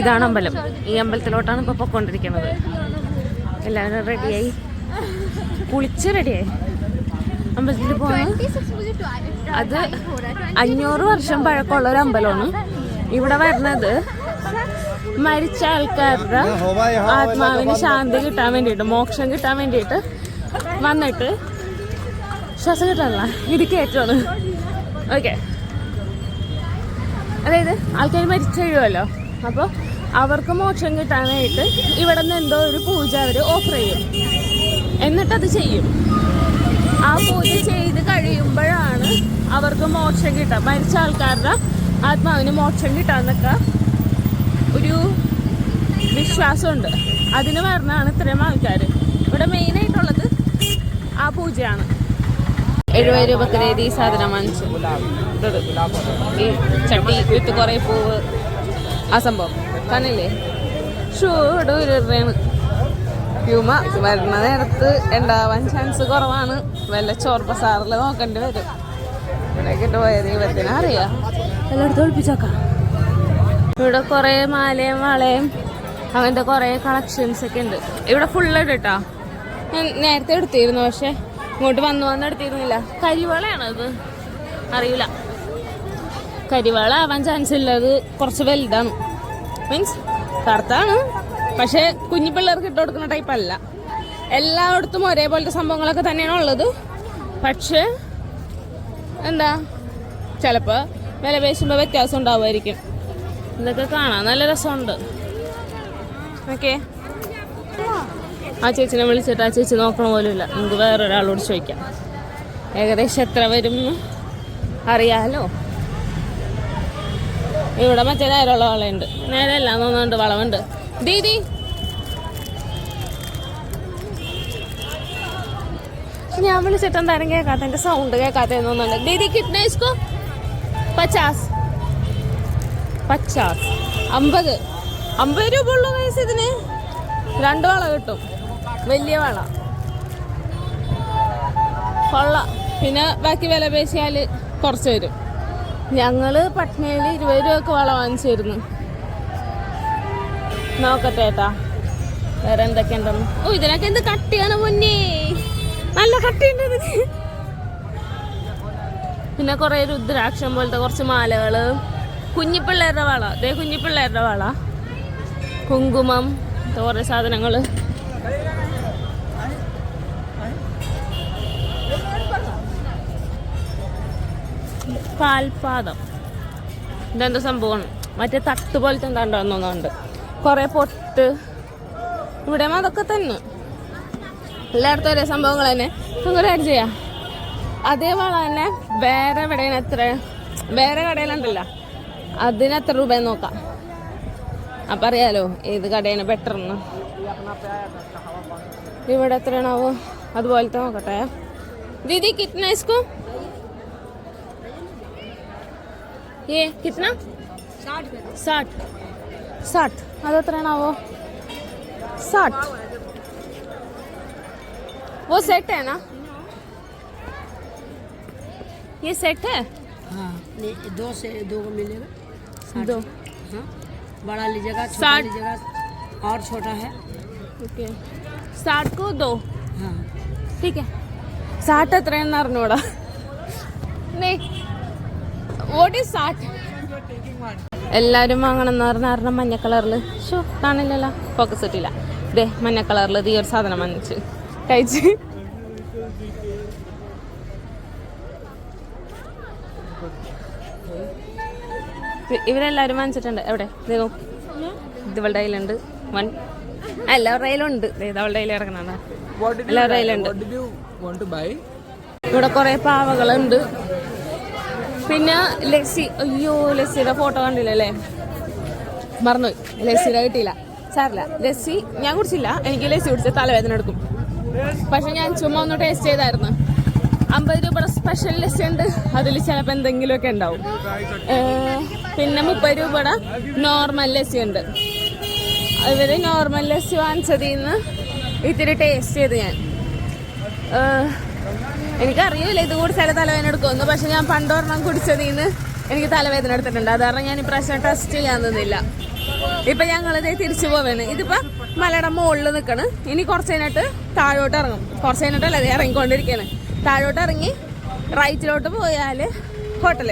ഇതാണ് അമ്പലം. ഈ അമ്പലത്തിലോട്ടാണ് ഇപ്പൊ പൊക്കോണ്ടിരിക്കുന്നത്. എല്ലാവരും റെഡിയായി കുളിച്ച് റെഡിയായി അമ്പലത്തിൽ പോകാൻ അത് അഞ്ഞൂറ് വർഷം പഴക്കമുള്ള ഒരു അമ്പലമാണ്. ഇവിടെ വരുന്നത് മരിച്ച ആൾക്കാരുടെ ആത്മാവിന് ശാന്തി കിട്ടാൻ വേണ്ടിയിട്ട് മോക്ഷം കിട്ടാൻ വേണ്ടിയിട്ട് വന്നിട്ട് ശ്വാസം കിട്ടാനുള്ള ഇത് കയറ്റാണ് ഓക്കെ അതായത് ആൾക്കാർ മരിച്ചു കഴിയുമല്ലോ. അപ്പോൾ അവർക്ക് മോക്ഷം കിട്ടാനായിട്ട് ഇവിടെ നിന്ന് എന്തോ ഒരു പൂജ അവർ ഓഫർ ചെയ്യും. എന്നിട്ടത് ചെയ്യും. ആ പൂജ ചെയ്ത് കഴിയുമ്പോഴാണ് അവർക്ക് മോക്ഷം കിട്ടുക. മരിച്ച ആൾക്കാരുടെ ആത്മാവിന് മോക്ഷം കിട്ടാന്നൊക്കെ ഒരു വിശ്വാസമുണ്ട്. അതിന് പറഞ്ഞാണ് ഇത്രയും ആൾക്കാർ ഇവിടെ മെയിനായിട്ടുള്ളത് ആ പൂജയാണ്. എഴുപത് രൂപക്ക് ഈ സാധനം വാങ്ങിച്ചു ഈ ചട്ടി വിത്ത് കുറേ പൂവ്. ആ സംഭവം. കാണില്ലേ ഷൂട് ഉരുളയാണ് ഹ്യൂമ വരുന്ന നേരത്ത് ഉണ്ടാവാൻ ചാൻസ് കുറവാണ്. വല്ല ചോർപ്പ സാറിൽ നോക്കേണ്ടി വരും. ഇവിടേക്ക് പോയത് ദൈവത്തിന് അറിയാം. എല്ലായിടത്തും ഒളിപ്പിച്ചോക്കാം. ഇവിടെ കുറേ മാലയും വളയും അങ്ങനത്തെ കുറേ കളക്ഷൻസ് ഒക്കെ ഉണ്ട്. ഇവിടെ ഫുള്ള് കേട്ടോ ഞാൻ നേരത്തെ എടുത്തിരുന്നു പക്ഷെ. ഇങ്ങോട്ട് വന്നു വന്ന് എടുത്തിരുന്നില്ല. കരിവളയാണ് അത് അറിയില്ല. കരിവാള ആവാൻ ചാൻസ് ഉള്ളത് കുറച്ച് വലുതാണ്. മീൻസ് കറുത്താണ്. പക്ഷെ കുഞ്ഞു പിള്ളേർക്ക് ഇട്ട് കൊടുക്കുന്ന ടൈപ്പ് അല്ല. എല്ലായിടത്തും ഒരേപോലത്തെ സംഭവങ്ങളൊക്കെ തന്നെയാണ് ഉള്ളത്. പക്ഷേ എന്താ? ചിലപ്പോൾ വില പേശുമ്പോൾ വ്യത്യാസം ഉണ്ടാവുമായിരിക്കും. ഇതൊക്കെ കാണാൻ നല്ല രസമുണ്ട്. ഓക്കെ ആ ചേച്ചിനെ വിളിച്ചിട്ട് ആ ചേച്ചി നോക്കണ പോലുമില്ല. നമുക്ക് വേറൊരാളോട് ചോദിക്കാം. ഏകദേശം എത്ര വരും അറിയാമല്ലോ ഇവിടെ മറ്റേ നേരമുള്ള വളയുണ്ട്. അല്ല തോന്നുന്നുണ്ട് വളവുണ്ട്. ദീദി! ഞാൻ വിളിച്ചിട്ട് എന്തായാലും കേൾക്കാത്ത എന്റെ സൗണ്ട് കേൾക്കാത്ത തോന്നുന്നുണ്ട്. ദീദി കിട്ടണ പച്ചാസ്. പച്ചാസ്. അമ്പത്. അമ്പത് രൂപ ഉള്ള വയസ്സ് ഇതിന്. രണ്ട് വള കിട്ടും. വലിയ വള. കൊള്ള. പിന്നെ ബാക്കി വില പേശിയാൽ കുറച്ച് വരും. ഞങ്ങൾ പട്നയിൽ ഇരുപത് രൂപക്ക് വള വാങ്ങിച്ചിരുന്നു. നോക്കട്ടെ ഏട്ടാ. വേറെ എന്തൊക്കെ ഉണ്ടെന്ന് ഓ ഇതിനൊക്കെ എന്ത് കട്ടിയാണ് മുന്നേ നല്ല കട്ടിയുണ്ട് പിന്നെ കുറേ രുദ്രാക്ഷം പോലത്തെ കുറച്ച് മാലകൾ. കുഞ്ഞിപ്പിള്ളേരുടെ വള. അതേ കുഞ്ഞിപ്പിള്ളേരുടെ വള. കുങ്കുമം. കുറേ സാധനങ്ങൾ കാൽപാദം. ഇതെന്താ സംഭവമാണ് മറ്റേ തട്ട് പോലത്തെ എന്താണ്ടോ തോന്നുന്നുണ്ട്. കുറേ പൊട്ട്. ഇവിടെ അതൊക്കെ തന്നെ. എല്ലായിടത്തും ഒരേ സംഭവങ്ങൾ തന്നെ. നമുക്ക് ആഡ് ചെയ്യാം. അതേപോലെ തന്നെ വേറെ എവിടെയാണ് എത്ര? വേറെ കടയിലുണ്ടല്ലോ. അതിന് എത്ര രൂപ നോക്കാം. അപ്പം അറിയാലോ ഏത് കടയാണ് ബെറ്റർ എന്ന്. ഇവിടെ എത്രയാണാവോ? അതുപോലത്തെ നോക്കട്ടെ. ദീദി കിतना ये कितना? साठ साठ। ಅದತ್ರ वो। साठ। वो सेट है ना? ये सेट है? हाँ दो से दो को मिलेगा। दो। हाँ बड़ा लीजिएगा साठ। लीजिएगा और छोटा है। ओके। साठ को दो। हाँ। ठीक है। साठ ट्रेनर नोड़ा। नहीं എല്ലാവരും വാങ്ങണം എന്ന് പറഞ്ഞ കാരണം മഞ്ഞ കളറിൽ ഷോ കാണില്ലല്ലോ. ഫോക്കസ് കിട്ടില്ല ദേ മഞ്ഞ കളറിൽ ഈ ഒരു സാധനം വാങ്ങിച്ച്. കഴിച്ച്. ഇവരെല്ലാരും ഇവരെല്ലാവരും വാങ്ങിച്ചിട്ടുണ്ട്. എവിടെ? ഇത് ഇവളുടെ കയ്യിലുണ്ട്. വൺ. എല്ലാവരുടെ കയ്യിലുണ്ട്. ഇതവളുടെ കയ്യിൽ ഇറങ്ങണ എല്ലാവരുടെ കയ്യിലുണ്ട്? ഇവിടെ കുറെ പാവകളുണ്ട്. പിന്നെ ലസ്സി അയ്യോ ലസ്സിയുടെ ഫോട്ടോ കണ്ടില്ലല്ലേ മറന്നുപോയി. ലസ്സിയുടെ കിട്ടിയില്ല. സാറില്ല ലസ്സി ഞാൻ കുടിച്ചില്ല. എനിക്ക് ലസ്സി കുടിച്ച തലവേദന എടുക്കും. പക്ഷെ ഞാൻ ചുമ്മാ ഒന്ന് ടേസ്റ്റ് ചെയ്തായിരുന്നു. അമ്പത് രൂപയുടെ സ്പെഷ്യൽ ലസ്സി ഉണ്ട്. അതിൽ ചിലപ്പോൾ എന്തെങ്കിലുമൊക്കെ ഉണ്ടാവും. പിന്നെ മുപ്പത് രൂപയുടെ നോർമൽ ലസ്സി ഉണ്ട്. ഇവർ നോർമൽ ലസ്സി വാങ്ങിച്ചതിൽ നിന്ന് ഇത്തിരി ടേസ്റ്റ് ചെയ്ത് ഞാൻ. എനിക്കറിയില്ല ഇത് കൂടി ചില തലവേദന എടുക്കുമെന്ന്. പക്ഷെ ഞാൻ പണ്ടൊരെണ്ണം കുടിച്ചതിൽ നിന്ന് എനിക്ക് തലവേദന എടുത്തിട്ടുണ്ട്. അത് കാരണം ഞാൻ ഇപ്രാവശ്യം ടെസ്റ്റ് ചെയ്യാൻ നിന്നില്ല. ഇപ്പൊ ഞങ്ങളിത് തിരിച്ചു പോവാണ്. ഇതിപ്പോ മലയുടെ മുകളിൽ നിൽക്കണ്. ഇനി കുറച്ച് കഴിഞ്ഞിട്ട് താഴോട്ട് ഇറങ്ങും. കുറച്ച് കഴിഞ്ഞിട്ടല്ല ഇറങ്ങിക്കൊണ്ടിരിക്കുകയാണ് താഴോട്ട് ഇറങ്ങി റൈറ്റിലോട്ട് പോയാൽ ഹോട്ടൽ